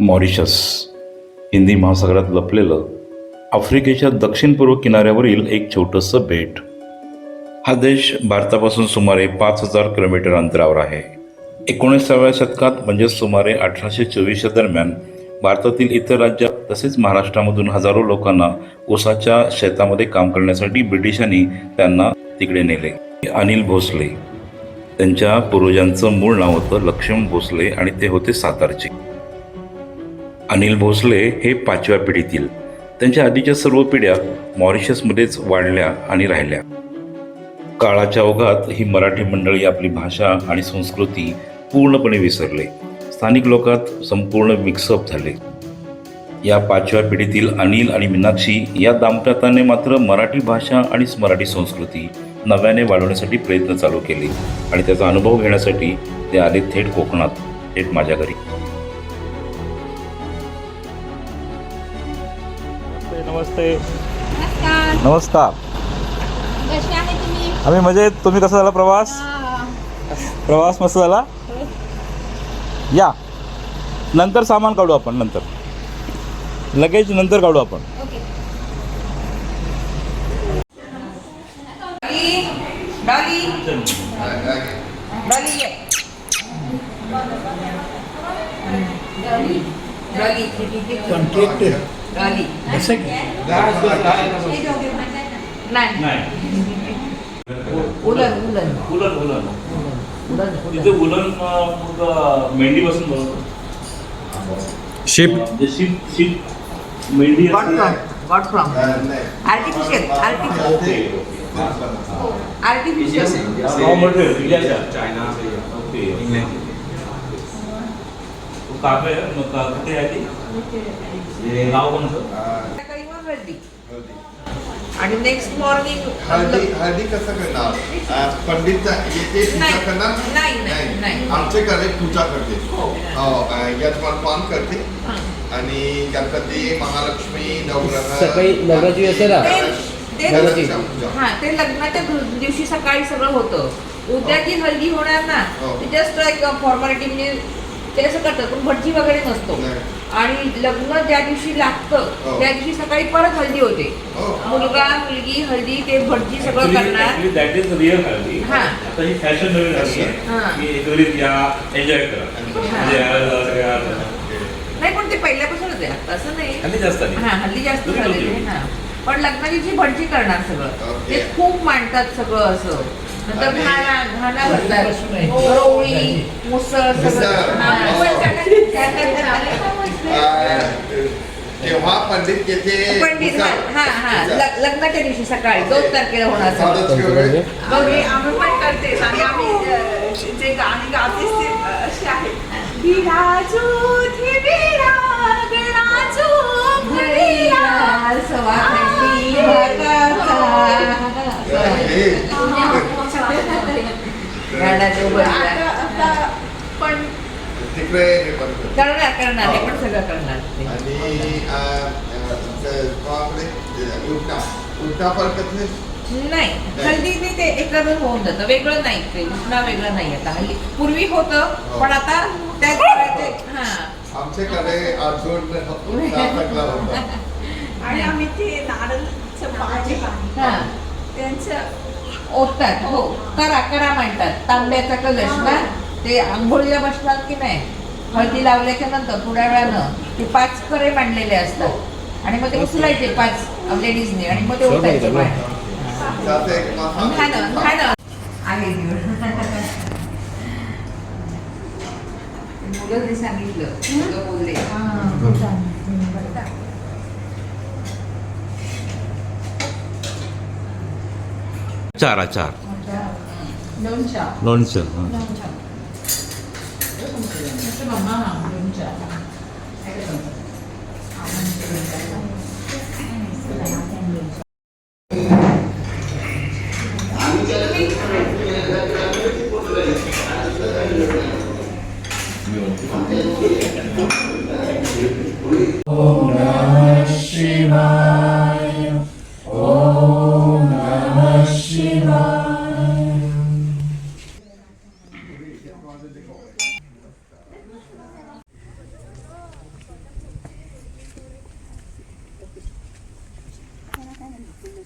Mauritius. Hindi महासागरात लपलेलं आफ्रिकेच्या दक्षिण पूर्व किनाऱ्यावरील एक छोटंसं बेट. हा देश भारतापासून सुमारे पाच हजार किलोमीटर अंतरावर आहे. एकोणीसाव्या शतकात म्हणजे सुमारे अठराशे चोवीसच्या दरम्यान भारतातील इतर राज्यात तसेच महाराष्ट्रामधून हजारो लोकांना ऊसाच्या शेतामध्ये काम करण्यासाठी ब्रिटिशांनी त्यांना तिकडे नेले. अनिल भोसले. त्यांच्या पूर्वजांचं मूळ नाव होतं लक्ष्मण भोसले आणि ते होते सातारचे. अनिल भोसले हे पाचव्या पिढीतील. त्यांच्या आधीच्या सर्व पिढ्या मॉरिशसमध्येच वाढल्या आणि राहिल्या. काळाच्या ओघात ही मराठी मंडळी आपली भाषा आणि संस्कृती पूर्णपणे विसरले. स्थानिक लोकात संपूर्ण मिक्सअप झाले. या पाचव्या पिढीतील अनिल आणि मीनाक्षी या दाम्पत्याने मात्र मराठी भाषा आणि मराठी संस्कृती नव्याने वाढवण्यासाठी प्रयत्न चालू केले आणि त्याचा अनुभव घेण्यासाठी ते आले थेट कोकणात थेट माझ्या घरी. नमस्ते. नमस्कार. आम्ही मजेत. तुम्ही कसा झाला प्रवास. प्रवास मस्त झाला? या. नंतर सामान काढू आपण नंतर. लगेच नंतर काढू आपण. शिप शिप शिप मेंढी what from artificial artificial artificial raw material China say okay England तो काफे कुठे आई थी गाव कोणतं सकाळी मग हळदी आणि नेक्स्ट मॉर्निंग हळदी हळदी कसं करणार? पंडित येते पूजा नाही, करणार? नाही, नाही, नाही. आमच्याकडे पूजा करते. हो. हो यजमान पान करते. आणि गणपती महालक्ष्मी नवग्रह सकाळी नवरात्री असेल? ते नवरात्री. हा लग्नाच्या दिवशी सकाळी सगळं होतं. उद्या जी हल्दी होणार ना? हो. ती जस्ट एक फॉर्मॅलिटी म्हणजे ते असं करतात पण भटजी वगैरे नसतो. आणि लग्न ज्या दिवशी लागतं. हो. त्या दिवशी सकाळी परत हल्दी होते. हो. मुलगा मुलगी हल्दी ते भटजी सगळं करणार. दॅट इज रिअल हल्दी हा. आता ही फॅशन नवीन झाली हा. आहे की एकत्रित या एन्जॉय करा. म्हणजे नाही पण ते पहिल्यापासूनच आहे. आता असं नाही. हल्ली जास्त हल्ली जास्त झालेले होती. हा पण लग्नाची जी भटजी करणार सगळं. ते खूप मांडतात सगळं असं नंतर घाणा घाणा गवळी मुसळ. सगळं हा. तेव्हा पंडित येते पंडित हा हा हा लग- लग्नाच्या दिवशी सकाळी दोन तारखेला होणार आम्ही पण करतेच आणि आम्ही जे गाणी गातेच ते अशी आहेत करणार करणार हे पण सगळं करणार. आणि अं, अं, ते नाही? एकत्र होऊन जातं. वेगळं नाही. ते उष्णा वेगळं नाही आता. हल्ली पूर्वी होतं पण आता त्या ते हा. आमच्याकडे अजून आणि आम्ही ते नारळचं पाणी हा. त्यांचं ओततात हो. करा करा म्हणतात. तांब्याचा कलश ना? ते आंघोळीला बसणार की नाही? हळदी लावल्याच्या नंतर थोड्या वेळानं ते पाच करे मांडलेले असतात. आणि मग ते उचलायचे पाच लेडीजने आणि मग ते ओतायचे बाहेर. त्यात അച്ചാർ അച്ചാർ ലോൺച്ച ആ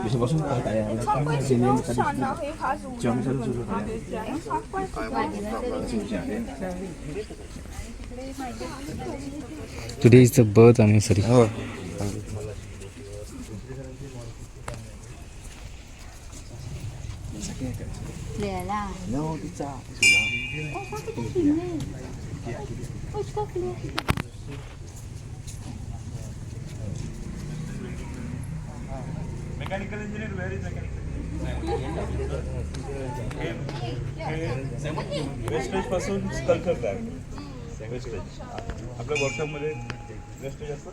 Bisa bosan tak ya? Sini tadi. Jam satu sudah. Today is the birth anniversary. Oh. Clear No, pizza. Oh, bakit ang? Oh, it's got clear. Mechanical engineer where is mechanical वेस्टेजपासून sculpture करतो. Wastage आपल्या वर्कशॉपमध्ये wastage असतं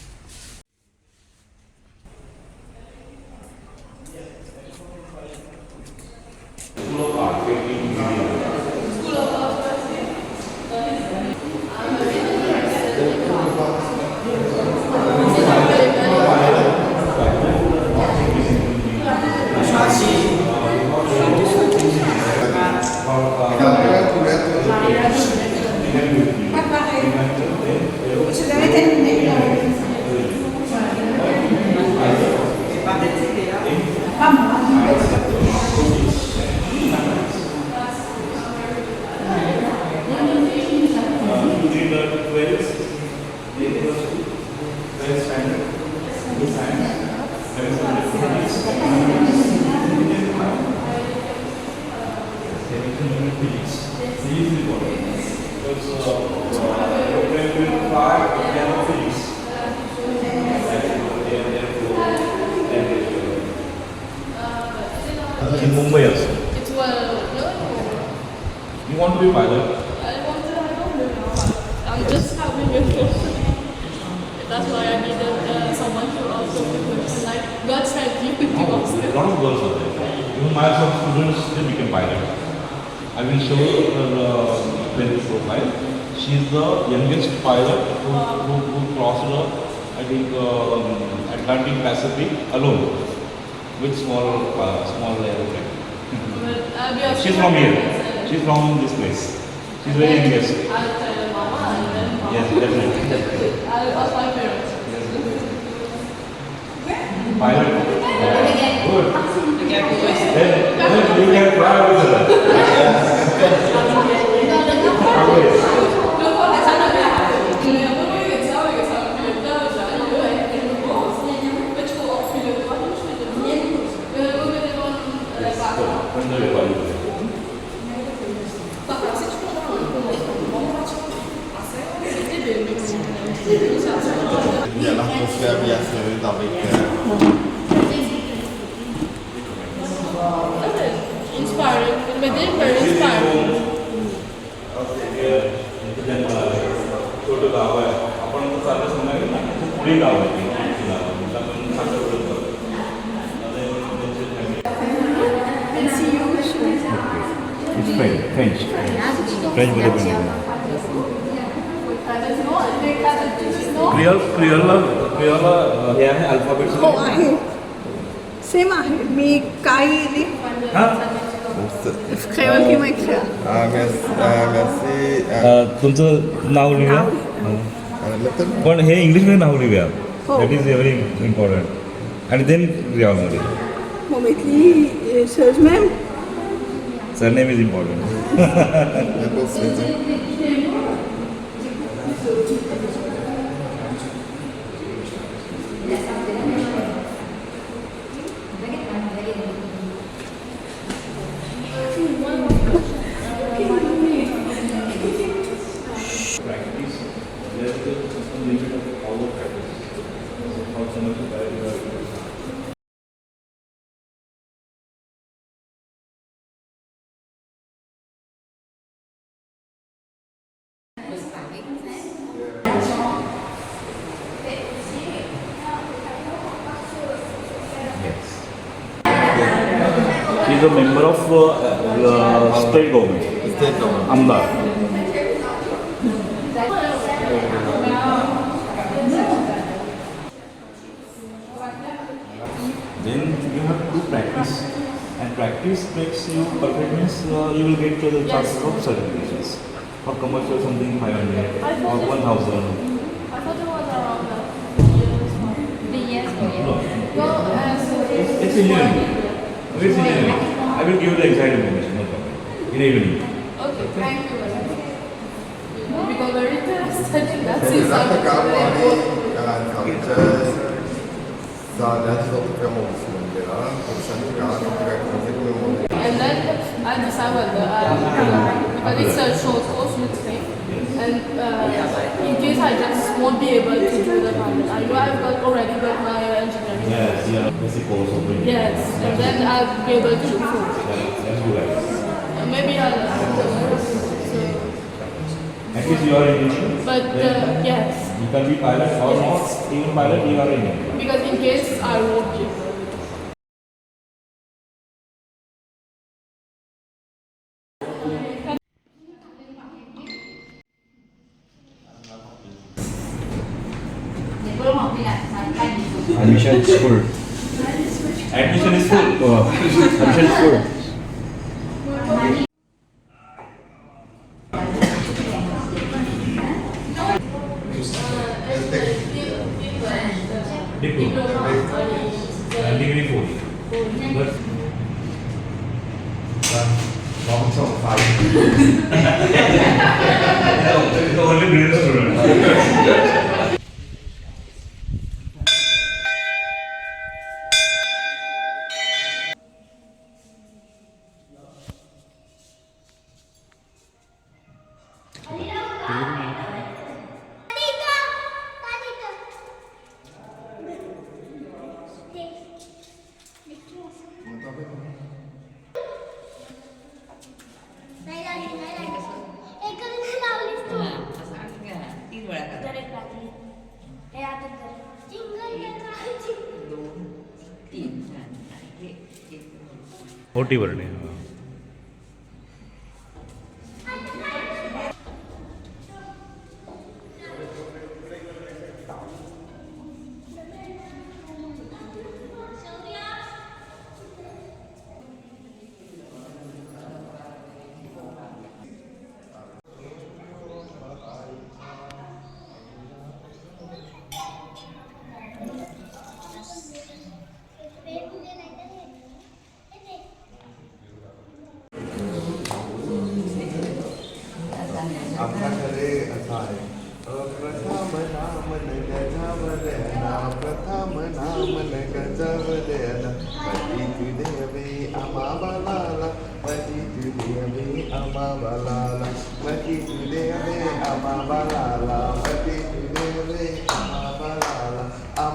Even my some students they became pilot. I will show you her uh, credit profile. She is the youngest pilot who, who, who crossed the, I think, uh, um, Atlantic Pacific alone with small, uh, small aeroplane. But I'll be also She's from here. She's from this place. She's very youngest. I'll tell mama and then mama. Yes, definitely. I'll ask my parents. Pilot. Good. Yeah, that's what I'm saying. Yes, alphabet हो आहे. Same आहे. मी काही हां? खेळ merci ah, तुमचं नाव लिहूया? पण हे इंग्लिशमध्ये नाव लिहूया. दॅट इज व्हेरी इम्पॉर्टंट आणि देन क्रियामध्ये मोमेतली सहज ma'am surname is important is a member of uh, uh, state government. State government. Amdar. Then you have to do practice. And practice makes you perfect means uh, you will get to the chances of certifications. For commercial something 500 or 1000. I thought it was around the years. The yes yes? No, No, uh, so it's, it's engineering. In evening. I will give you the exact information, no problem. In evening. Okay, thank you. Because very fast, I that's it. And then I decided, I research short course with think. And uh, in case I just won't be able to do the pilot, I know I've got already got my engineering. Yes, yeah, basic course of doing. Yes, and then I'll be able to do food. Let's. Uh, maybe I'll. So, At least you are Indian. but uh, yes, You can be pilot or not even pilot, you are Indian. because in case I won't be forty വരണേ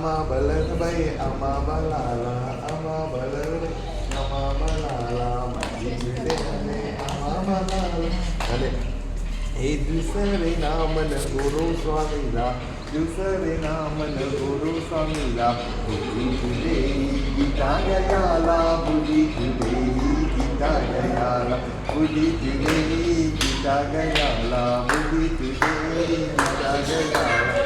అమ్మ బలర్ by అమ్మ బలాల అమ్మ బలర్ అమ్మ బలాల అమ్మ బలాల అదే ఏ దుసరి నామన గురు స్వామిలా దుసరి నామన గురు స్వామిలా బుద్ధి కుదేవి గీతా గయాల బుద్ధి కుదేవి గీతా గయాల బుద్ధి కుదేవి గీతా గయాల గీతా గయాల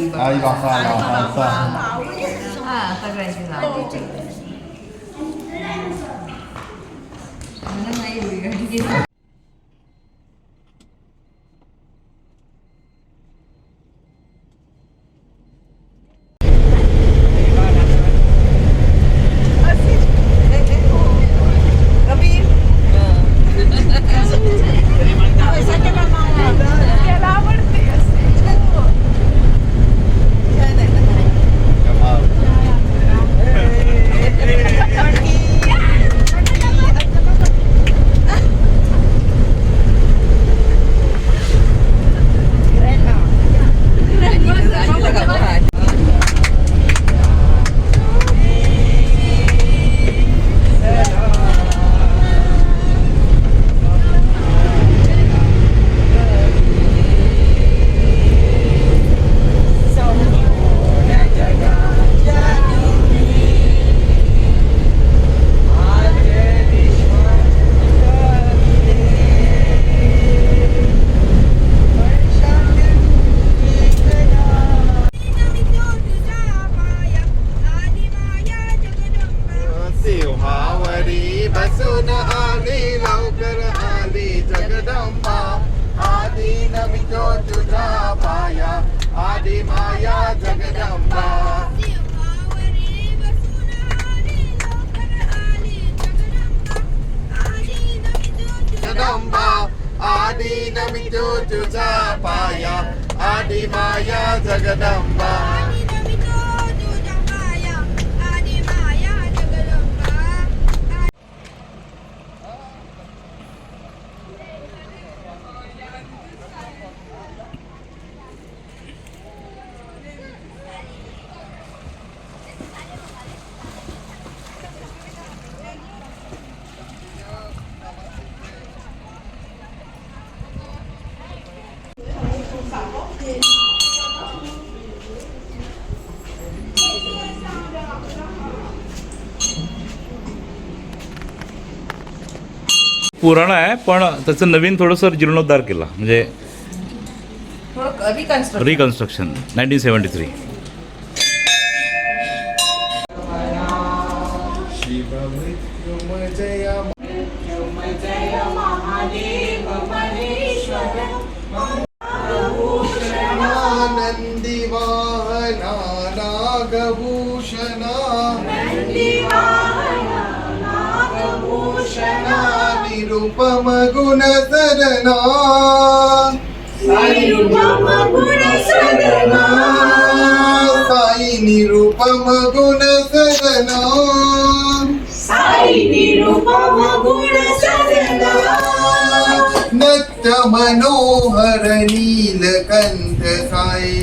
देवा. आई आई बाबा बाबा हा सगळ्यांची नाव. नाही पुराण आहे पण त्याचं नवीन थोडंसं जीर्णोद्धार केला. म्हणजे रिकन्स्ट्रक्शन नाईन्टीन सेवन्टी थ्री நாம குணசரணா சாயி நிருபம குணசரணா நத்த மனோஹர நீலகந்த சாய்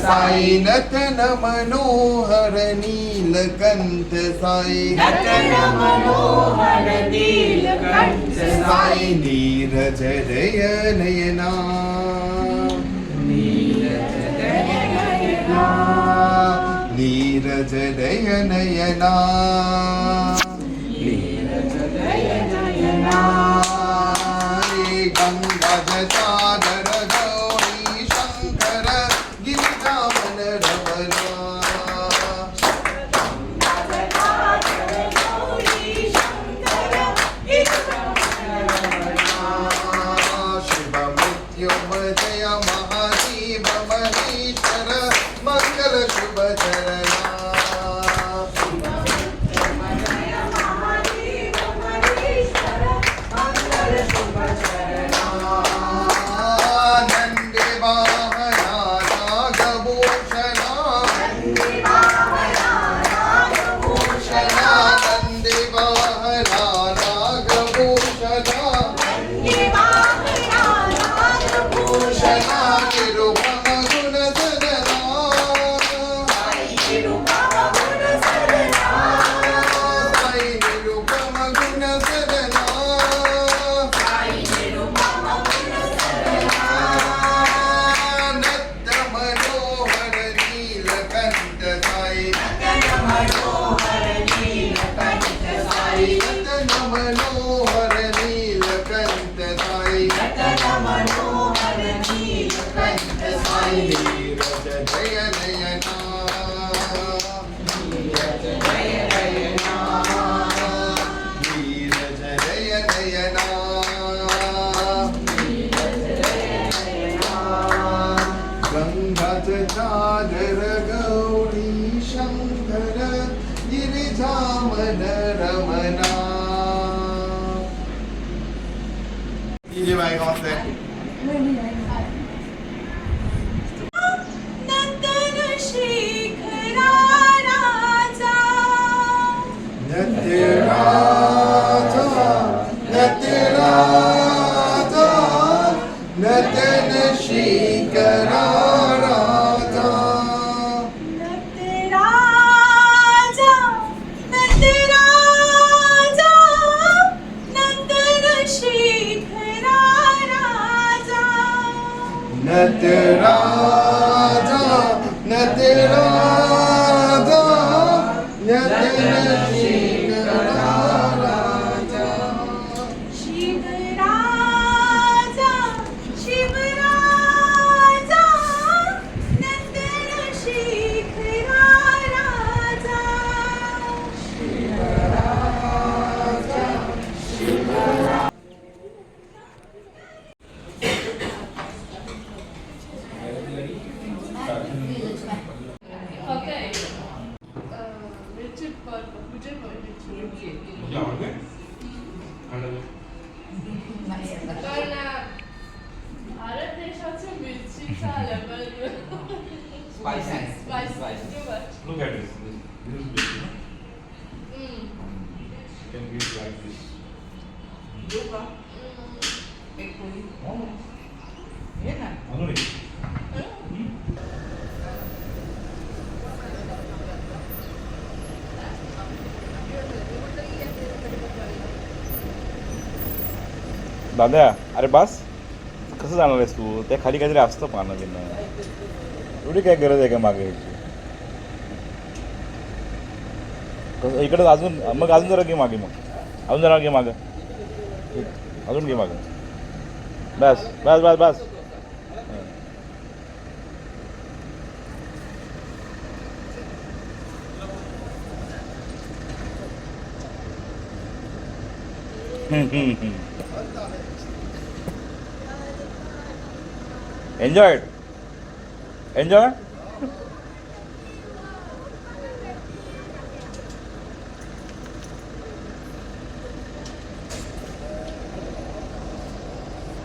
साई नटन मनोहर नीलकंठ साई नटन मनोहर नीलकंठ साई नीरज जय नयना नीरज दय नयना नीरज दय नयना दादा अरे बास. कसं जाणार आहेस तू? त्या खाली काहीतरी असतं पानं बिनं एवढी काय गरज आहे का मागे यायची? कसं इकडं अजून मग अजून जरा घे मागे मग. अजून जरा घे मागं. अजून घे मागं. बस बस बस बस. एन्जॉय एन्जॉय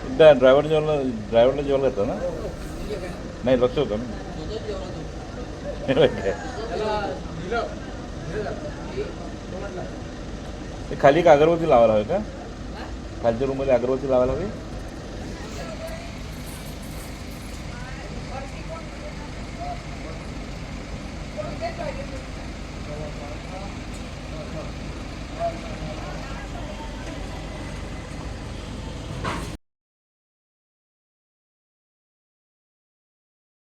एकदा ड्रायव्हर जेवला ड्रायव्हरला जेवला येतं ना नाही लक्ष होतं ना ते खाली एक अगरबत्ती लावायला हवी का खालच्या रूममध्ये अगरबत्ती लावायला हवी